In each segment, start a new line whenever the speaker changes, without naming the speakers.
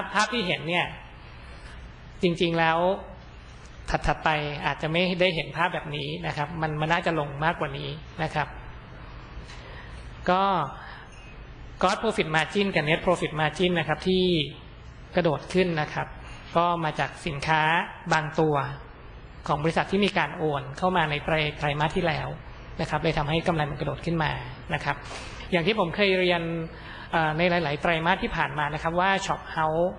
ภาพที่เห็นเนี่ย จริงๆแล้วถัดๆไปอาจจะไม่ได้เห็นภาพแบบนี้นะครับ มันมันน่าจะลงมากกว่านี้นะครับ ก็ gross profit margin กับ net profit margin นะครับที่กระโดดขึ้นนะครับ ก็มาจากสินค้าบางตัวของบริษัทที่มีการโอนเข้ามาในไตรไตรมาสที่แล้ว นะครับเลยทำให้กำไรมันกระโดดขึ้นมานะครับ อย่างที่ผมเคยเรียนในหลาย ๆ ไตรมาสที่ผ่านมานะครับว่าช็อปเฮาส์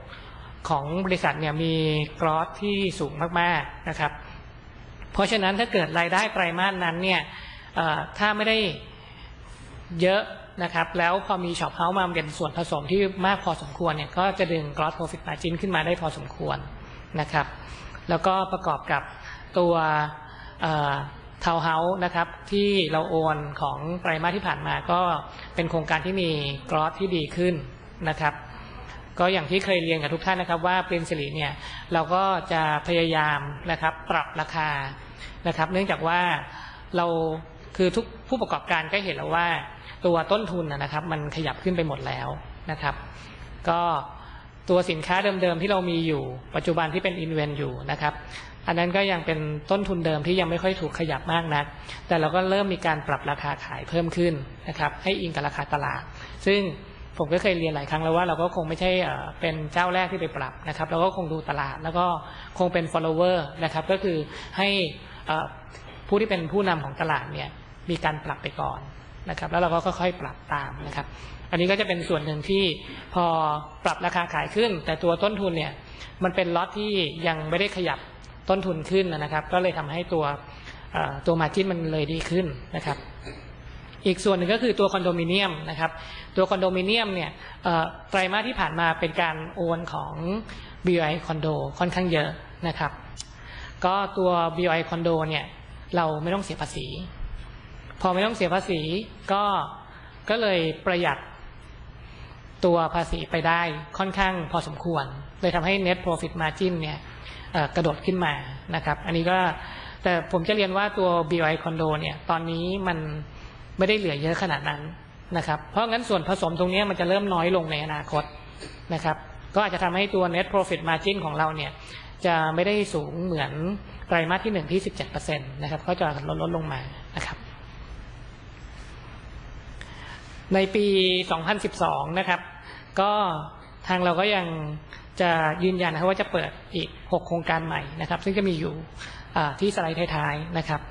ของบริษัทเนี่ยมีกรอสที่สูงมาก ๆ นะครับ เพราะฉะนั้นถ้าเกิดรายได้ไตรมาสนั้นเนี่ยถ้าไม่ได้เยอะนะครับ แล้วพอมีช็อปเฮาส์มาเป็นส่วนผสมที่มากพอสมควรเนี่ยก็จะดึง gross profit margin ขึ้นมาได้พอสมควรนะครับ แล้วก็ประกอบกับตัว ทาวเฮาส์นะครับที่เราโอนของไตรมาสที่ผ่านมาก็เป็นโครงการที่มีกรอสที่ดีขึ้นนะครับ ก็อย่างที่เคยเรียนกับทุกท่านนะครับ ว่าปรินสิริเนี่ยเราก็จะพยายามนะครับปรับราคานะครับ เนื่องจากว่าเราคือทุกผู้ประกอบการก็เห็นแล้วว่า ตัวต้นทุนนะครับ มันขยับขึ้นไปหมดแล้วนะครับ ก็ตัวสินค้าเดิมๆที่เรามีอยู่ ปัจจุบันที่เป็นอินเวนอยู่นะครับ อันนั้นก็ยังเป็นต้นทุนเดิมที่ยังไม่ค่อยถูกขยับมากนัก แต่เราก็เริ่มมีการปรับราคาขายเพิ่มขึ้นนะครับให้อิงกับราคาตลาด ซึ่งผมก็เคยเรียนหลายครั้งแล้วว่าเราก็คงไม่ใช่เป็นเจ้าแรกที่ไปปรับนะครับเราก็คงดูตลาดแล้วก็คงเป็น follower นะครับก็คือให้ผู้ที่เป็นผู้นำของตลาดเนี่ยมีการปรับไปก่อนนะครับแล้วเราก็ค่อยๆปรับตามนะครับ อันนี้ก็จะเป็นส่วนหนึ่งที่พอปรับราคาขายขึ้น แต่ตัวต้นทุนเนี่ยมันเป็นล็อตที่ยังไม่ได้ขยับ ต้นทุนขึ้นนะครับ ก็เลยทำให้ตัวตัวมาจิ้นมันเลยดีขึ้นนะครับ อีกส่วนหนึ่งก็คือตัวคอนโดมิเนียมนะครับ ตัวคอนโดมิเนียมเนี่ยไตรมาสที่ผ่านมาเป็นการโอนของ BI คอนโดค่อนข้างเยอะนะครับ ก็ตัว BI คอนโดเนี่ยเราไม่ต้องเสียภาษี พอไม่ต้องเสียภาษีก็ก็เลยประหยัดตัวภาษีไปได้ค่อนข้างพอสมควร เลยทำให้ net profit margin เนี่ย กระโดดขึ้นมานะครับ อันนี้ก็แต่ผมจะเรียนว่าตัว BI คอนโดเนี่ยตอนนี้มันไม่ได้เหลือเยอะขนาดนั้นนะครับ เพราะงั้นส่วนผสมตรงนี้มันจะเริ่มน้อยลงในอนาคตนะครับ ก็อาจจะทำให้ตัว net profit margin ของเราเนี่ยจะไม่ได้สูงเหมือนไตรมาสที่หนึ่งที่17%นะครับก็จะลดลดลงมานะครับ ในปี 2012 นะครับ ก็ทางเราก็ยัง จะยืนยันนะครับว่าจะเปิดอีก 6 โครงการใหม่นะครับ ซึ่งจะมีอยู่ที่สไลด์ท้ายๆนะครับ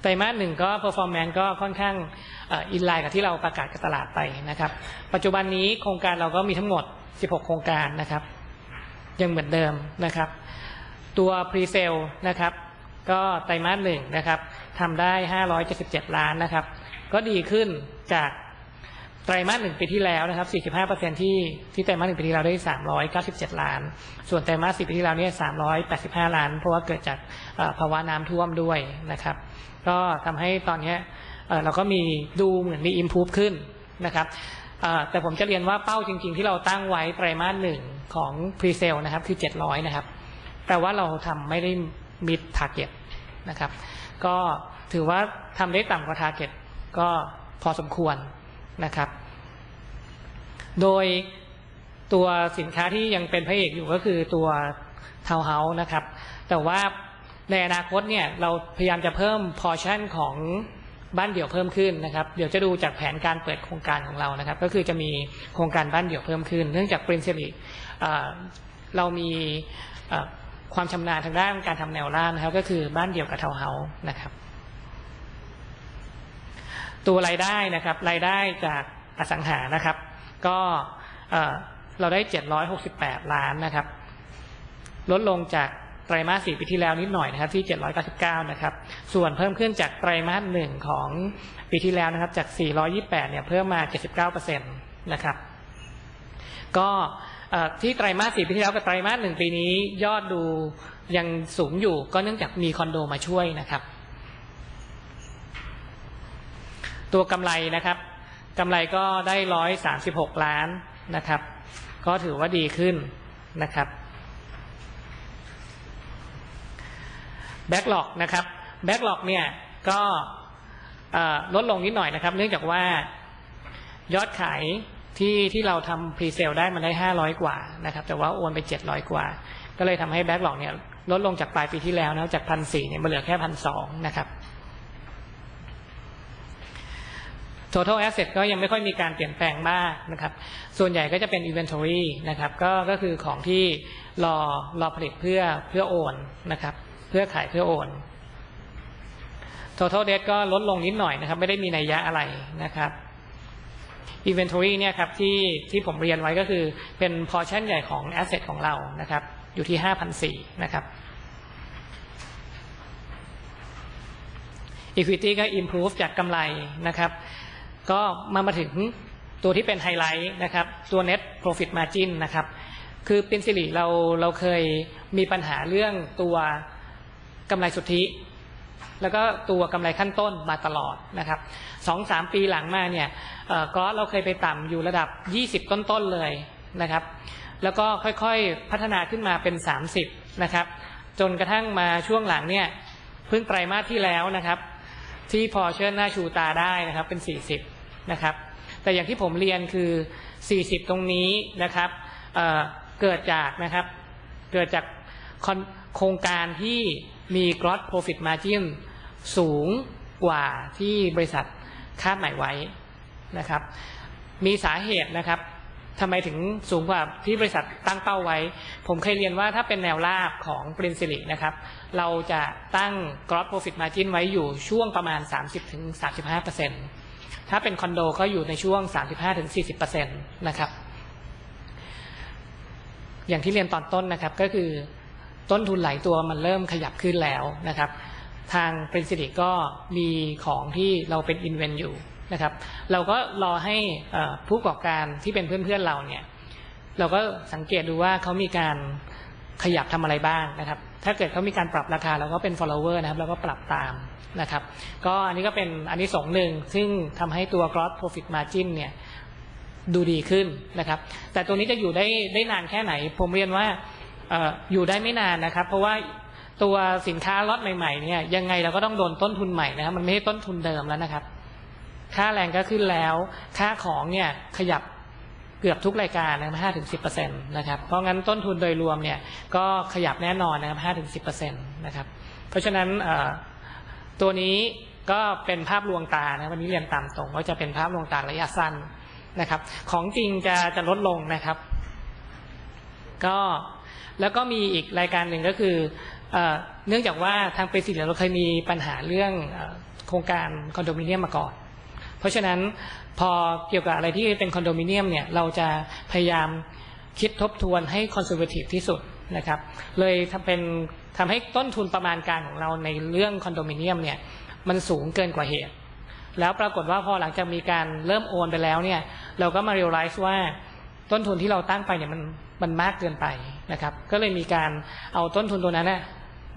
ไตรมาสหนึ่งก็ performance ก็ค่อนข้างอินไลน์กับที่เราประกาศกับตลาดไปนะครับ ปัจจุบันนี้โครงการเราก็มีทั้งหมด 16 โครงการนะครับ ยังเหมือนเดิมนะครับ ตัว pre-sale นะครับ ก็ไตรมาสหนึ่งนะครับทำได้ 577 ล้านนะครับ ก็ดีขึ้นจาก ไตรมาสหนึ่งปีที่แล้วนะครับ 45%ที่ที่ไตรมาสหนึ่งปีที่แล้วได้ 397 ล้าน ส่วนไตรมาสสี่ปีที่แล้วเนี่ย385 ล้าน เพราะว่าเกิดจากภาวะน้ำท่วมด้วยนะครับ ก็ทำให้ตอนนี้เราก็มีดูเหมือนมี improve ขึ้นนะครับแต่ผมจะเรียนว่าเป้าจริง ๆ ที่เราตั้งไว้ไตรมาสหนึ่งของ pre-sale นะครับคือ 700 นะครับแต่ว่าเราทำไม่ได้ mid target นะครับ ก็ถือว่าทำได้ต่ำกว่า target ก็พอสมควร นะครับ โดยตัวสินค้าที่ยังเป็นพระเอกอยู่ก็คือตัวทาวเฮาส์นะครับ แต่ว่าในอนาคตเนี่ยเราพยายามจะเพิ่มพอชั่นของบ้านเดี่ยวเพิ่มขึ้นนะครับ เดี๋ยวจะดูจากแผนการเปิดโครงการของเรานะครับ ก็คือจะมีโครงการบ้านเดี่ยวเพิ่มขึ้น เนื่องจากปรินซิลิเรามีความชำนาญทางด้านการทำแนวร่างนะครับ ก็คือบ้านเดี่ยวกับทาวเฮาส์นะครับ ตัวรายได้นะครับรายได้จากอสังหานะครับ ก็เราได้ 768 ล้านนะครับ ลดลงจากไตรมาสสี่ปีที่แล้วนิดหน่อยนะครับที่ 799 นะครับ ส่วนเพิ่มขึ้นจากไตรมาสหนึ่งของปีที่แล้วนะครับจาก 428 เนี่ยเพิ่มมา 79%นะครับ ก็ที่ไตรมาสสี่ปีที่แล้วกับไตรมาสหนึ่งปีนี้ยอดดูยังสูงอยู่ก็เนื่องจากมีคอนโดมาช่วยนะครับ ตัวกำไรนะครับกำไรก็ได้ร้อยสามสิบหกล้านนะครับ ก็ถือว่าดีขึ้นนะครับแบ็กหลอกนะครับแบ็กหลอกเนี่ยก็ลดลงนิดหน่อยนะครับ เนื่องจากว่ายอดขายที่ที่เราทำพรีเซลได้มันได้ห้าร้อยกว่านะครับ แต่ว่าโอนไปเจ็ดร้อยกว่า ก็เลยทำให้แบ็กหลอกเนี่ยลดลงจากปลายปีที่แล้วนะจากพันสี่เนี่ยมาเหลือแค่พันสองนะครับ total asset ก็ยังไม่ค่อยมีการเปลี่ยนแปลงมากนะครับ ส่วนใหญ่ก็จะเป็น inventory นะครับ ก็ก็คือของที่รอรอผลิตเพื่อเพื่อโอนนะครับ เพื่อขายเพื่อโอน total debt ก็ลดลงนิดหน่อยนะครับ ไม่ได้มีนัยยะอะไรนะครับ inventory เนี่ยครับที่ที่ผมเรียนไว้ก็คือเป็น portion ใหญ่ของ asset ของเรานะครับ อยู่ที่5,004นะครับ equity ก็ improve จากกำไรนะครับ ก็มามาถึงตัวที่เป็นไฮไลท์นะครับ ตัว net profit margin นะครับ คือป็นสิริเราเราเคยมีปัญหาเรื่องตัวกำไรสุทธิ แล้วก็ตัวกำไรขั้นต้นมาตลอดนะครับสองสามปีหลังมาเนี่ยก็เราเคยไปต่ำอยู่ระดับ 20 ต้นๆเลยนะครับ แล้วก็ค่อยๆพัฒนาขึ้นมาเป็น 30 นะครับ จนกระทั่งมาช่วงหลังเนี่ยเพิ่งไตรมาสที่แล้วนะครับ ที่พอเชิญหน้าชูตาได้นะครับเป็น 40 นะครับ แต่อย่างที่ผมเรียนคือ 40 ตรงนี้นะครับเเกิดจากนะครับ เกิดจากโครงการที่มี gross profit margin สูงกว่าที่บริษัทคาดหมายไว้นะครับ มีสาเหตุนะครับทำไมถึงสูงกว่าที่บริษัทตั้งเป้าไว้ ผมเคยเรียนว่าถ้าเป็นแนวราบของปรินซิลินะครับ เราจะตั้ง gross profit margin ไว้อยู่ช่วงประมาณ 30-35%ถ้ ถ้าเป็นคอนโดก็อยู่ในช่วง 35-40%นะครับ อย่างที่เรียนตอนต้นนะครับก็คือต้นทุนหลายตัวมันเริ่มขยับขึ้นแล้วนะครับ ทางปรินซิลิก็มีของที่เราเป็นอินเวนอยู่นะครับ เราก็รอให้ผู้ประกอบการที่เป็นเพื่อนๆเราเนี่ย เราก็สังเกตดูว่าเขามีการขยับทำอะไรบ้างนะครับ ถ้าเกิดเขามีการปรับราคาเราก็เป็น follower นะครับเราก็ปรับตามนะครับ ก็อันนี้ก็เป็นอันนี้สองหนึ่งซึ่งทำให้ตัว gross profit margin เนี่ยดูดีขึ้นนะครับ แต่ตัวนี้จะอยู่ได้ได้นานแค่ไหน ผมเรียนว่าอยู่ได้ไม่นานนะครับ เพราะว่าตัวสินค้าล็อตใหม่ๆเนี่ยยังไงเราก็ต้องโดนต้นทุนใหม่นะครับ มันไม่ใช่ต้นทุนเดิมแล้วนะครับ ค่าแรงก็ขึ้นแล้ว ค่าของเนี่ยขยับ เกือบทุกรายการนะครับห้าถึงสิบเปอร์เซ็นต์นะครับ เพราะงั้นต้นทุนโดยรวมเนี่ยก็ขยับแน่นอนนะครับห้าถึงสิบเปอร์เซ็นต์นะครับ เพราะฉะนั้นตัวนี้ก็เป็นภาพลวงตานะวันนี้เรียนตามตรงว่าจะเป็นภาพลวงตาระยะสั้นนะครับ ของจริงจะจะลดลงนะครับ ก็แล้วก็มีอีกรายการหนึ่งก็คือเนื่องจากว่าทางเปซิลเราเคยมีปัญหาเรื่องโครงการคอนโดมิเนียมมาก่อน เพราะฉะนั้นพอเกี่ยวกับอะไรที่เป็นคอนโดมิเนียมเนี่ยเราจะพยายามคิดทบทวนให้คอนเซอร์เวทีฟที่สุดนะครับ เลยทำเป็นทำให้ต้นทุนประมาณการของเราในเรื่องคอนโดมิเนียมเนี่ยมันสูงเกินกว่าเหตุ แล้วปรากฏว่าพอหลังจากมีการเริ่มโอนไปแล้วเนี่ยเราก็มาเรียลไลซ์ว่าต้นทุนที่เราตั้งไปเนี่ยมันมันมากเกินไปนะครับ ก็เลยมีการเอาต้นทุนตัวนั้นนะ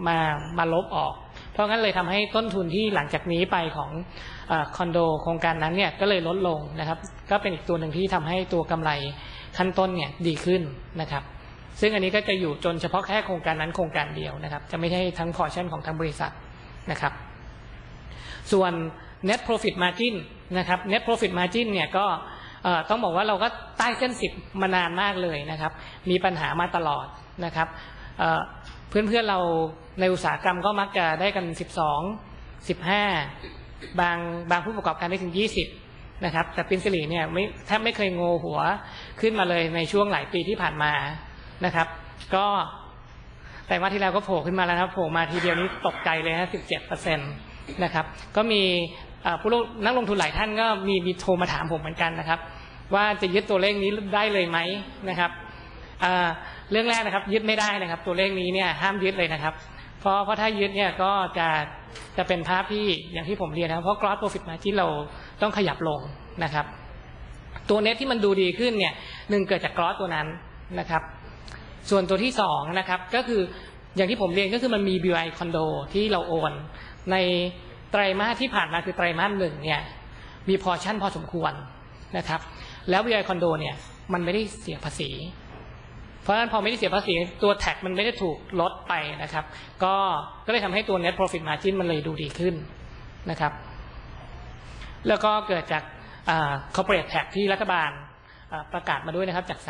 มามาลบออก ราะงั้นเลยทำให้ต้นทุนที่หลังจากนี้ไปของคอนโดโครงการนั้นเนี่ยก็เลยลดลงนะครับ ก็เป็นอีกตัวหนึ่งที่ทำให้ตัวกำไรขั้นต้นเนี่ยดีขึ้นนะครับ ซึ่งอันนี้ก็จะอยู่จนเฉพาะแค่โครงการนั้นโครงการเดียวนะครับ จะไม่ใช่ทั้งพอร์ชั่นของทั้งบริษัทนะครับ ส่วน net profit margin นะครับ net profit margin เนี่ยก็ต้องบอกว่าเราก็ใต้เส้นสิบมานานมากเลยนะครับ มีปัญหามาตลอดนะครับ เพื่อนๆเราในอุตสาหกรรมก็มักจะได้กันสิบสองสิบห้าบางบางผู้ประกอบการได้ถึงยี่สิบนะครับ แต่ปินสิลีเนี่ยไม่แทบไม่เคยโงหัวขึ้นมาเลยในช่วงหลายปีที่ผ่านมานะครับ ก็แต่ว่าที่แล้วก็โผล่ขึ้นมาแล้วครับโผล่มาทีเดียวนี้ตกใจเลยฮะสิบเจ็ดเปอร์เซ็นต์นะครับ ก็มีผู้นักลงทุนหลายท่านก็มีมีโทรมาถามผมเหมือนกันนะครับ ว่าจะยึดตัวเลขนี้ได้เลยไหมนะครับ เรื่องแรกนะครับ ยึดไม่ได้นะครับ ตัวเลขนี้เนี่ยห้ามยึดเลยนะครับ เพราะเพราะถ้ายึดเนี่ยก็จะจะเป็นภาพที่อย่างที่ผมเรียนนะครับ เพราะ gross profit margin เราต้องขยับลงนะครับ ตัวเน็ตที่มันดูดีขึ้นเนี่ยหนึ่งเกิดจาก gross ตัวนั้นนะครับ ส่วนตัวที่สองนะครับก็คืออย่างที่ผมเรียนก็คือมันมี BI คอนโดที่เราโอน ในไตรมาสที่ผ่านมาคือไตรมาสหนึ่งเนี่ยมีพอชั่นพอสมควรนะครับ แล้ววีไอคอนโดเนี่ยมันไม่ได้เสียภาษี เพราะฉะนั้นพอไม่ได้เสียภาษีตัวแท็กมันไม่ได้ถูกลดไปนะครับ ก็ก็เลยทำให้ตัว net profit margin มันเลยดูดีขึ้นนะครับ แล้วก็เกิดจาก corporate tax ที่รัฐบาลประกาศมาด้วยนะครับจาก